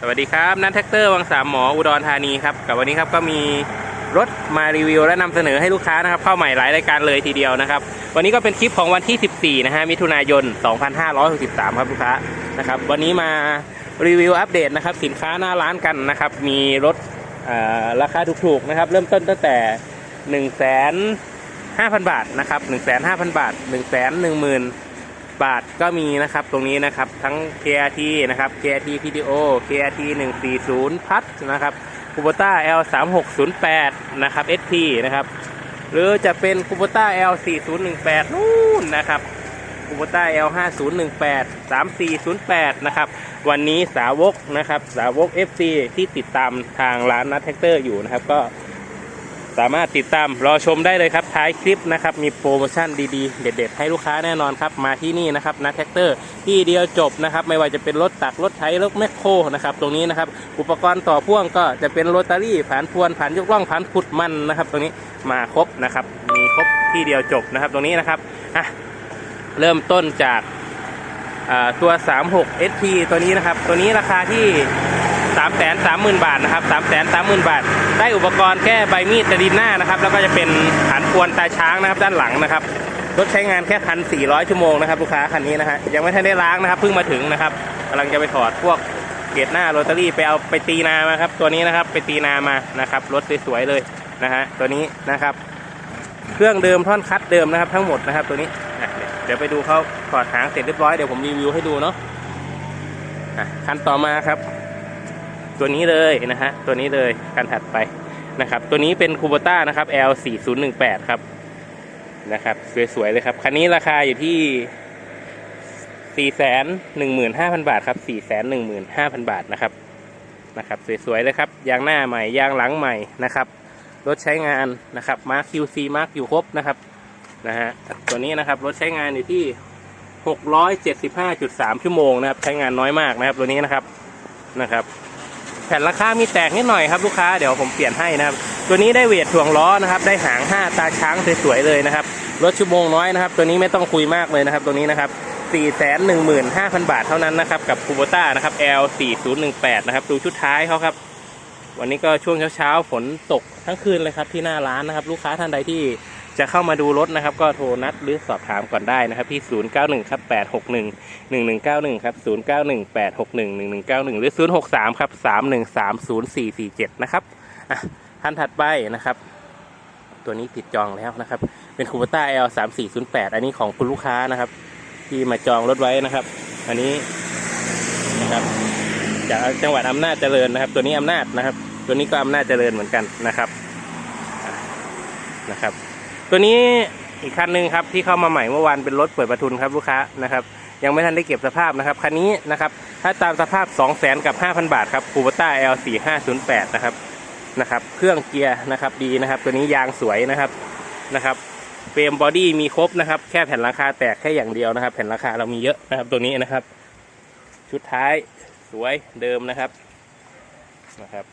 สวัสดีครับ นัทแท็กเตอร์วังสามหมออุดรธานีครับกับวันนี้ครับก็มีรถมารีวิวและนำเสนอให้ลูกค้านะครับเข้าใหม่หลายรายการเลยทีเดียวนะครับ วันนี้ก็เป็นคลิปของวันที่ 14 นะฮะมิถุนายน 2563 ครับลูกค้านะครับวันนี้มารีวิวอัปเดตนะครับสินค้าหน้าร้านกันนะครับมีรถอ่าราคาถูกๆนะครับเริ่มต้นตั้งแต่ 1 5 0 0 0 บาทนะครับ 1 5 0 0 0 บาท 1 1 0 0 0 0 บาทก็มีนะครับตรงนี้นะครับทั้ง KRT นะครับ KRT PTO KRT 140พัทนะครับ Kubota L 3608นะครับ ST นะครับ หรือจะเป็น Kubota L 4018นู่นนะครับ Kubota L 5018 3408นะครับ วันนี้สาวกนะครับ สาวก FC ที่ติดตามทางร้านนัทแท็กเตอร์อยู่นะครับ ก็ สามารถติดตามรอชมได้เลยครับท้ายคลิปนะครับ มีโปรโมชั่นดีๆ เด็ด ๆ ให้ลูกค้าแน่นอนครับ มาที่นี่นะครับนัทแท็กเตอร์ที่เดียวจบนะครับ ไม่ว่าจะเป็นรถตักรถไถรถแมคโครนะครับ ตรงนี้นะครับ อุปกรณ์ต่อพ่วงก็จะเป็นโรตารี่ผ่านพวนผ่านยกล่องผ่านขุดมันนะครับ ตรงนี้มาครบนะครับ มีครบที่เดียวจบนะครับ ตรงนี้นะครับอะเริ่มต้นจากอ่าตัว 36 SP ตัวนี้นะครับ ตัวนี้ราคาที่ 3 3 0 0 0 0 บาทนะครับ 3 3 0 0 0 0 บาท ได้อุปกรณ์แค่ใบมีดตะดินหน้านะครับ แล้วก็จะเป็นฐานพวนตาช้างนะครับ ด้านหลังนะครับรถใช้งานแค่พันสี่ร้อยชั่วโมงนะครับลูกค้าคันนี้นะฮะยังไม่ทันได้ล้างนะครับเพิ่งมาถึงนะครับกำลังจะไปถอดพวกเกตหน้าโรตารี่ไปเอาไปตีนามาครับตัวนี้นะครับไปตีนามานะครับรถสวยๆเลยนะฮะตัวนี้นะครับ เครื่องเดิมท่อนคัดเดิมนะครับ ทั้งหมดนะครับ ตัวนี้เดี๋ยวไปดูเขาถอดหางเสร็จเรียบร้อยเดี๋ยวผมรีวิวให้ดูเนาะอะคันต่อมาครับ ตัวนี้เลยนะฮะตัวนี้เลยคันถัดไปนะครับ ตัวนี้เป็นคูโบต้านะครับ L 4 0 1 8ครับนะครับสวยๆเลยครับคันนี้ราคาอยู่ที่ 4 1 5 0 0 0 บาทครับ4 1 5 0 0 0 บาทนะครับนะครับสวยๆเลยครับยางหน้าใหม่ยางหลังใหม่นะครับรถใช้งานนะครับมาร์ค QC มาร์คอยู่ครบนะครับนะฮะตัวนี้นะครับรถใช้งานอยู่ที่ 675.3 ชั่วโมงนะครับ ใช้งานน้อยมากนะครับ ตัวนี้นะครับนะครับ แผ่นราคามีแตกนิดหน่อยครับลูกค้าเดี๋ยวผมเปลี่ยนให้นะครับ ตัวนี้ได้เวทถ่วงล้อนะครับ ได้หาง 5 ตาช้างสวยๆเลยนะครับรถชั่วโมงน้อยนะครับ ตัวนี้ไม่ต้องคุยมากเลยนะครับ ตัวนี้นะครับ 415,000 บาทเท่านั้นนะครับ กับคูโบต้านะครับ L 4018 นะครับ ดูชุดท้ายเขาครับ วันนี้ก็ช่วงเช้าๆฝนตกทั้งคืนเลยครับที่หน้าร้านนะครับ ลูกค้าท่านใดที่ จะเข้ามาดูรถนะครับ ก็โทรนัดหรือสอบถามก่อนได้นะครับที่ 091ครับ861 1191ครับ091 861 1191 หรือ 063ครับ3130447 นะครับอะท่านถัดไปนะครับ ตัวนี้ติดจองแล้วนะครับ เป็นคูเปต้า L 3408อันนี้ของคุณลูกค้านะครับ ที่มาจองรถไว้นะครับ อันนี้นะครับจากจังหวัดอำนาจเจริญนะครับ ตัวนี้อำนาจนะครับ ตัวนี้ก็อำนาจเจริญเหมือนกันนะครับนะครับ ตัวนี้อีกคันหนึ่งครับที่เข้ามาใหม่เมื่อวานเป็นรถเปิดประทุนครับลูกค้านะครับ ยังไม่ทันได้เก็บสภาพนะครับคันนี้นะครับถ้าตามสภาพ 2 0 0แสนกับ 5,000 บาทครับคูเบต้า L 4 5 0 8 นะครับนะครับ เครื่องเกียร์นะครับดีนะครับ ตัวนี้ยางสวยนะครับนะครับเฟรมบอดี้มีครบนะครับ แค่แผ่นราคาแตกแค่อย่างเดียวนะครับ แผ่นราคาเรามีเยอะนะครับตัวนี้นะครับ ชุดท้ายสวยเดิมนะครับนะครับ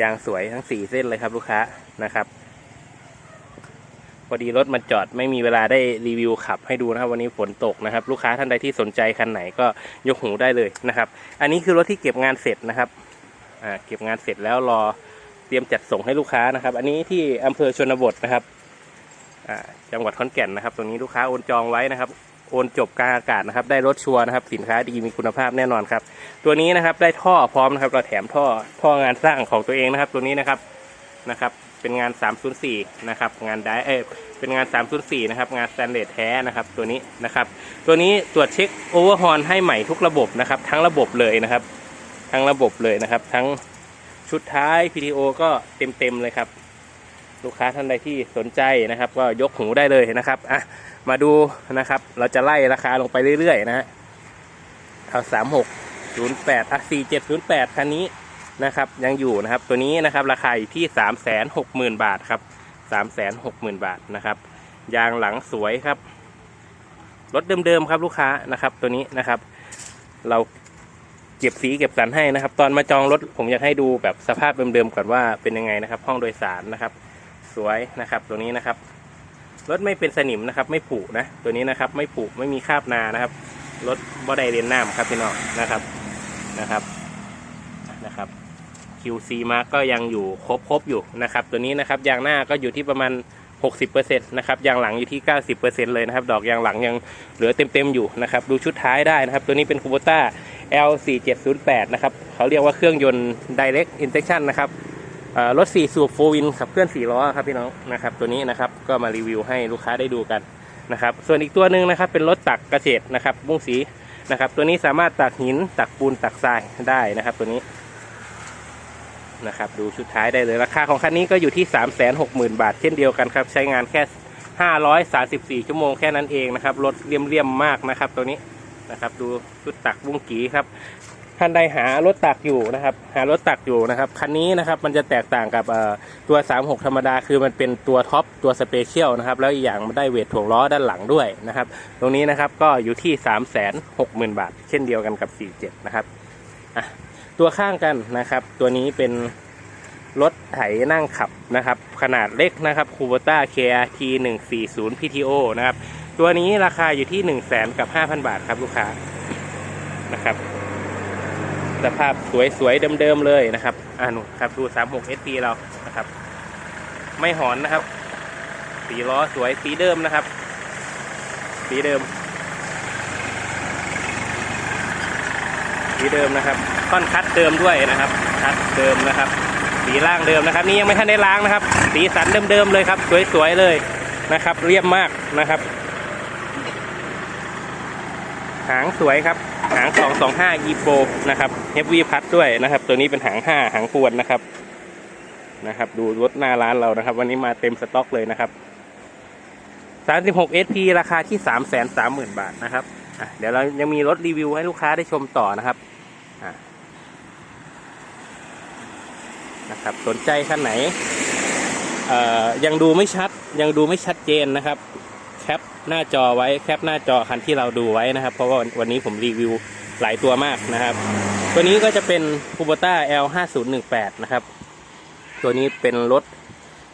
ยางสวยทั้งสี่เส้นเลยครับลูกค้านะครับ พอดีรถมันจอดไม่มีเวลาได้รีวิวขับให้ดูนะครับ วันนี้ฝนตกนะครับ ลูกค้าท่านใดที่สนใจคันไหนก็ยกหูได้เลยนะครับ อันนี้คือรถที่เก็บงานเสร็จนะครับอ่าเก็บงานเสร็จแล้วรอเตรียมจัดส่งให้ลูกค้านะครับ อันนี้ที่อำเภอชนบทนะครับอ่าจังหวัดขอนแก่นนะครับ ตรงนี้ลูกค้าโอนจองไว้นะครับโอนจบกลางอากาศนะครับ ได้รถชัวร์นะครับ สินค้าดีมีคุณภาพแน่นอนครับ ตัวนี้นะครับได้ท่อพร้อมนะครับ เราแถมท่อท่องานสร้างของตัวเองนะครับ ตัวนี้นะครับนะครับ เป็นงาน 304 นะครับ งานได้เอเป็นงาน 304 นะครับ งานสแตนเลสแท้นะครับ ตัวนี้นะครับ ตัวนี้ตรวจเช็คโอเวอร์ฮอนให้ใหม่ทุกระบบนะครับ ทั้งระบบเลยนะครับ ทั้งระบบเลยนะครับ ทั้งชุดท้าย PTO ก็เต็มๆเลยครับ ลูกค้าท่านใดที่สนใจนะครับ ก็ยกหูได้เลยนะครับอะมาดูนะครับ เราจะไล่ราคาลงไปเรื่อยๆนะฮะเอาสามหกศูนย์แปดอะสี่เจ็ดศูนย์แปดคันนี้ นะครับยังอยู่นะครับตัวนี้นะครับราคาอยู่ที่สามแสนหกหมื่นบาทครับสามแสนหกหมื่นบาทนะครับยางหลังสวยครับรถเดิมๆครับลูกค้านะครับ ตัวนี้นะครับ เราเก็บสีเก็บสันให้นะครับ ตอนมาจองรถผมอยากให้ดูแบบสภาพเดิมๆก่อนว่าเป็นยังไงนะครับ ห้องโดยสารนะครับ สวยนะครับ ตัวนี้นะครับรถไม่เป็นสนิมนะครับ ไม่ผุนะตัวนี้นะครับ ไม่ผุไม่มีคราบนานะครับรถบ่ได้เรียนน้ำครับพี่น้องนะครับนะครับ QC Mark ก็ยังอยู่ครบครบอยู่นะครับ ตัวนี้นะครับยางหน้าก็อยู่ที่ประมาณ 60%นะครับยางหลังอยู่ที่ 90%เลยนะครับ ดอกยางหลังยังเหลือเต็มๆอยู่นะครับ ดูชุดท้ายได้นะครับ ตัวนี้เป็น Kubota L4708 นะครับเขาเรียกว่าเครื่องยนต์ Direct Injection นะครับรถ4สูบโฟวินขับเคลื่อน4ล้อครับพี่น้องนะครับ ตัวนี้นะครับก็มารีวิวให้ลูกค้าได้ดูกันนะครับ ส่วนอีกตัวหนึ่งนะครับเป็นรถตักเกษตรนะครับมุ้งสีนะครับ ตัวนี้สามารถตักหินตักปูนตักทรายได้นะครับ ตัวนี้ นะครับดูชุดท้ายได้เลยราคาของคันนี้ก็อยู่ที่ 3 6 0 0 0 0 บาท เช่นเดียวกันครับ ใช้งานแค่ 534 ชั่วโมงแค่นั้นเองนะครับรถเลี่ยมๆมากนะครับตัวนี้นะครับดูชุดตักบุ้งกีครับท่านใดหารถตักอยู่นะครับ หารถตักอยู่นะครับคันนี้นะครับมันจะแตกต่างกับตัว 36 ธรรมดาคือมันเป็นตัวท็อปตัวสเปเชียลนะครับแล้วอีกอย่างมันได้เวทถ่วงล้อด้านหลังด้วยนะครับ ตรงนี้นะครับก็อยู่ที่ 3 6 0 0 0 0 บาท เช่นเดียวกันกับ 47 นะครับอะ ตัวข้างกันนะครับ ตัวนี้เป็นรถไถนั่งขับนะครับ ขนาดเล็กนะครับ Kubota KRT 140 PTO นะครับ ตัวนี้ราคาอยู่ที่ 1 0 0 0 0แกับ 5,000 บาทครับลูกค้านะครับสภาพสวยๆเดิมๆเลยนะครับอ่านุครับดู 36 SP เรานะครับ ไม่หอนนะครับ สีล้อสวยสีเดิมนะครับ สีเดิม สีเดิมนะครับค่อนคัดเดิมด้วยนะครับ คัดเดิมนะครับ สีล่างเดิมนะครับ นี่ยังไม่ทันได้ล้างนะครับ สีสันเดิมๆเลยครับ สวยๆเลยนะครับ เรียบมากนะครับ หางสวยครับ หาง 225 e pro นะครับเฮฟวีพัดด้วยนะครับ ตัวนี้เป็นหาง 5 หางพวนนะครับนะครับ ดูรถหน้าร้านเรานะครับ วันนี้มาเต็มสต็อกเลยนะครับ36 SP ราคาที่ 330,000 บาทนะครับ เดี๋ยวเรายังมีรถรีวิวให้ลูกค้าได้ชมต่อนะครับอะนะ ครับ สนใจคันไหนยังดูไม่ชัดยังดูไม่ชัดเจนนะครับ แคปหน้าจอไว้แคปหน้าจอคันที่เราดูไว้นะครับ เพราะว่าวันนี้ผมรีวิวหลายตัวมากนะครับ ตัวนี้ก็จะเป็น Kubota L 5 0 1 8นะครับ ตัวนี้เป็นรถ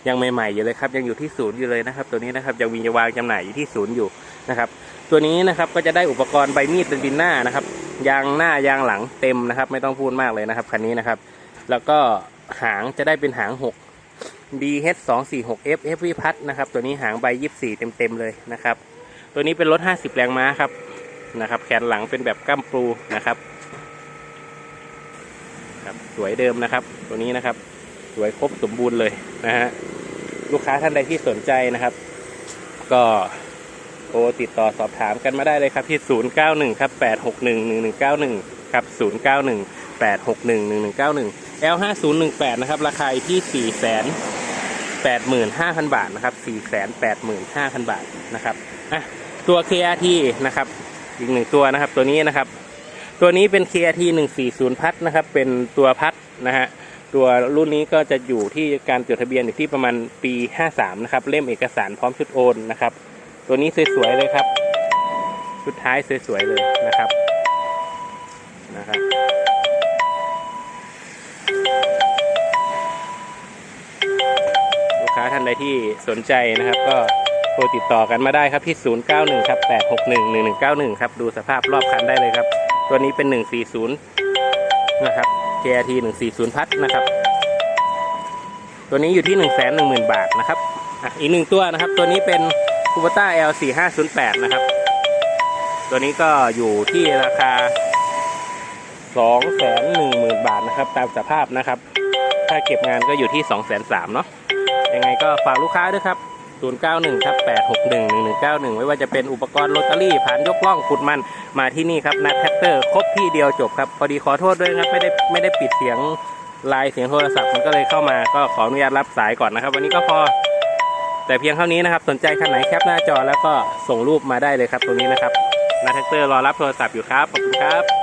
ยังใหม่ๆอยู่เลยครับ ยังอยู่ที่ศูนย์อยู่เลยนะครับ ตัวนี้นะครับยังมีวางจำหน่ายอยู่ที่ศูนย์อยู่นะครับ ตัวนี้นะครับก็จะได้อุปกรณ์ใบมีดเป็นดินหน้านะครับ ยางหน้ายางหลังเต็มนะครับ ไม่ต้องพูดมากเลยนะครับคันนี้นะครับ แล้วก็ หางจะได้เป็นหาง6 DH 2 4 6 F F วิพัฒนะครับ ตัวนี้หางใบ24เต็มๆเลยนะครับ ตัวนี้เป็นรถ 50 แรงม้าครับนะครับ แขนหลังเป็นแบบกั้มปูนะครับครับสวยเดิมนะครับ ตัวนี้นะครับ สวยครบสมบูรณ์เลยนะฮะลูกค้าท่านใดที่สนใจนะครับ ก็โทรติดต่อสอบถามกันมาได้เลยครับที่ 091 ครับ 861 1191 ครับ 091 861 1191 L 5 0 1 8นะครับ ราคาที่ 4 85,000 บาทนะครับ 485,000 บาทนะครับอะตัว KRT นะครับ อีกหนึ่งตัวนะครับ ตัวนี้นะครับ ตัวนี้เป็น KRT 140 พัดนะครับ เป็นตัวพัดนะฮะ ตัวรุ่นนี้ก็จะอยู่ที่การจดทะเบียนอยู่ที่ประมาณปี 53 นะครับ เล่มเอกสารพร้อมชุดโอนนะครับ ตัวนี้สวยๆเลยครับ ชุดท้ายสวยๆเลยนะครับ ค้าท่านใดที่สนใจนะครับ ก็โทรติดต่อกันมาได้ครับที่ 091ครับ861 1191 ครับ ดูสภาพรอบคันได้เลยครับ ตัวนี้เป็น 140 นะครับ KRT 140 พัดนะครับ ตัวนี้อยู่ที่ 110,000 บาทนะครับอีกหนึ่งตัวนะครับ ตัวนี้เป็น Kubota L4508 นะครับ ตัวนี้ก็อยู่ที่ราคา 210,000 บาทนะครับ ตามสภาพนะครับ ถ้าเก็บงานก็อยู่ที่ 203,000เนาะ ยังไงก็ฝากลูกค้าด้วยครับ 091ครับ861 1191 ไม่ว่าจะเป็นอุปกรณ์โรตารี่ผ่านยกล่องขุดมันมาที่นี่ครับนัดแท็กเตอร์ครบที่เดียวจบครับ พอดีขอโทษด้วยนะครับไม่ได้ไม่ได้ปิดเสียงไลน์เสียงโทรศัพท์มันก็เลยเข้ามาก็ขออนุญาตรับสายก่อนนะครับ วันนี้ก็พอ แต่เพียงเท่านี้นะครับ สนใจคันไหนแคปหน้าจอแล้วก็ส่งรูปมาได้เลยครับตรงนี้นะครับนัดแท็กเตอร์รอรับโทรศัพท์อยู่ครับขอบคุณครับ